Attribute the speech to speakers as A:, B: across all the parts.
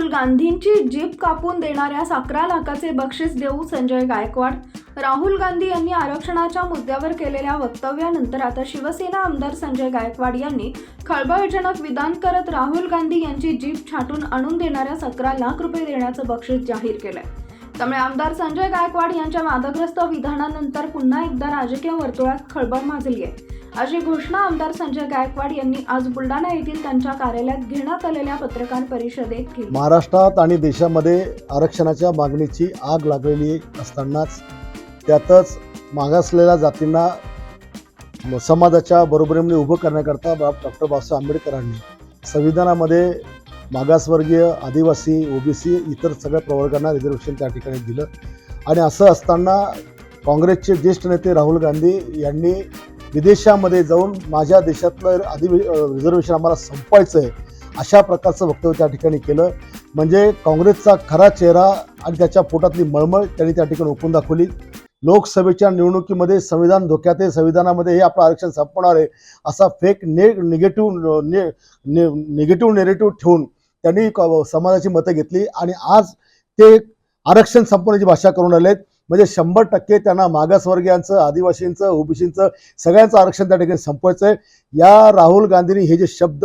A: राहुल गांधींची जीप कापून देणाऱ्या अकरा लाखाचे बक्षीस देऊ संजय गायकवाड. राहुल गांधी यांनी आरक्षणाच्या मुद्द्यावर केलेल्या वक्तव्यानंतर आता शिवसेना आमदार संजय गायकवाड यांनी खळबळजनक विधान करत राहुल गांधी यांची जीप छाटून आणून देणाऱ्या अकरा लाख रुपये देण्याचं बक्षीस जाहीर केलंय. त्यामुळे आमदार संजय गायकवाड यांच्या वादग्रस्त विधानानंतर पुन्हा एकदा राजकीय वर्तुळात खळबळ माजली आहे अशी घोषणा आमदार संजय गायकवाड यांनी आज बुलढाणा येथील त्यांच्या कार्यालयात घेण्यात आलेल्या पत्रकार परिषदेत केली.
B: महाराष्ट्रात आणि देशामध्ये आरक्षणाच्या मागणीची आग लागलेली असतानाच त्यातच मागासलेल्या जातींना समाजाच्या बरोबरीने उभं करण्याकरता बा डॉक्टर बाबासाहेब आंबेडकरांनी संविधानामध्ये मागासवर्गीय आदिवासी ओबीसी इतर सगळ्या प्रवर्गांना रिझर्वेशन त्या ठिकाणी दिलं. आणि असं असताना काँग्रेसचे ज्येष्ठ नेते राहुल गांधी यांनी विदेशामध्ये जाऊन माझ्या देशातलं आधी रिझर्वेशन आम्हाला संपवायचं आहे अशा प्रकारचं वक्तव्य त्या ठिकाणी केलं. म्हणजे काँग्रेसचा खरा चेहरा आणि त्याच्या पोटातली मळमळ त्यांनी त्या ठिकाणी ओकून दाखवली. लोकसभेच्या निवडणुकीमध्ये संविधान धोक्यात आहे संविधानामध्ये हे आपलं आरक्षण संपणार आहे असा फेक ने निगेटिव्ह ने निगेटिव्ह नेरेटिव्ह ठेवून त्यांनी क- समाजाची मतं घेतली. आणि आज ते आरक्षण संपवण्याची भाषा करून आलेत. म्हणजे शंभर टक्के त्यांना मागासवर्गीयांचं आदिवासींचं ओबीसींचं सगळ्यांचं आरक्षण त्या ठिकाणी संपवायचं आहे या राहुल गांधींनी हे जे शब्द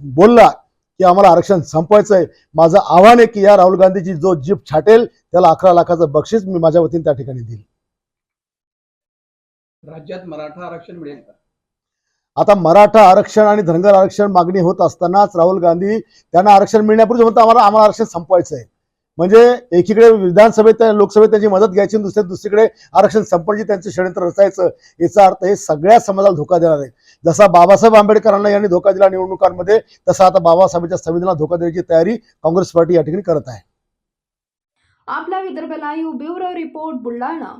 B: बोलला की आम्हाला आरक्षण संपवायचं आहे माझं आव्हान आहे की या राहुल गांधीची जो जीप छाटेल त्याला अकरा लाखाचं बक्षीस मी माझ्या वतीने त्या ठिकाणी देईल.
C: राज्यात मराठा आरक्षण मिळेल का?
B: आता मराठा आरक्षण आणि धनगर आरक्षण मागणी होत असतानाच राहुल गांधी त्यांना आरक्षण मिळण्यापूर्वी म्हणतात आम्हाला आम्हाला आरक्षण संपवायचं आहे म्हणजे एकीकडे विधानसभेत लोकसभेत त्यांची मदत घ्यायची आणि दुसऱ्या दुसरीकडे आरक्षण संपण्याची त्यांचं षडयंत्र रचायचं याचा अर्थ हे सगळ्या समाजाला धोका देणार आहे. जसा बाबासाहेब आंबेडकरांना यांनी धोका दिला निवडणुकांमध्ये तसा आता बाबासाहेबांच्या संविधानाला धोका देण्याची तयारी काँग्रेस पार्टी या ठिकाणी करत आहे.
A: आपला Vidarbha live bureau report Buldhana.